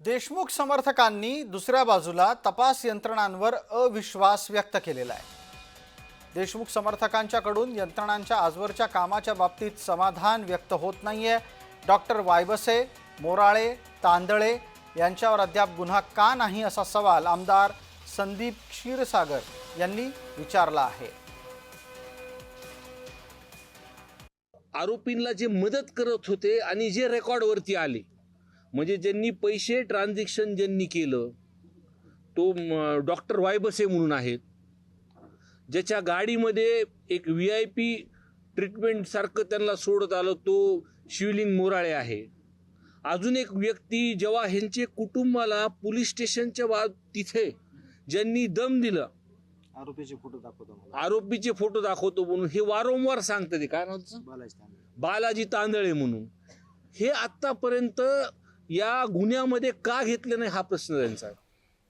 देशमुख समर्थकांनी दुसऱ्या बाजूला तपास यंत्रणांवर अविश्वास व्यक्त केलेला आहे. देशमुख समर्थकांच्याकडून यंत्रणांच्या आजवरच्या कामाच्या बाबतीत समाधान व्यक्त होत नाहीये. डॉक्टर वायबसे मोराळे तांदळे यांच्यावर अद्याप गुन्हा का नाही असा सवाल आमदार संदीप क्षीरसागर यांनी विचारला आहे. आरोपींना जे मदत करत होते आणि जे रेकॉर्डवरती आले म्हणजे ज्यांनी पैसे ट्रान्झॅक्शन ज्यांनी केलं तो डॉक्टर वायबसे म्हणून आहेत ज्याच्या गाडीमध्ये एक व्ही आय पी ट्रीटमेंटसारखं त्यांना सोडत आलं तो शिवलिंग मोराळे आहे. अजून एक व्यक्ती जेव्हा ह्यांचे कुटुंबाला पोलीस स्टेशनच्या बा तिथे ज्यांनी दम दिलं. आरोपीचे फोटो दाखवतो आरोपीचे फोटो दाखवतो म्हणून हे वारंवार सांगतात ते काय नाव बालाजी तांदळे म्हणून. हे आत्तापर्यंत या गुन्ह्यामध्ये का घेतले नाही हा प्रश्न त्यांचा आहे.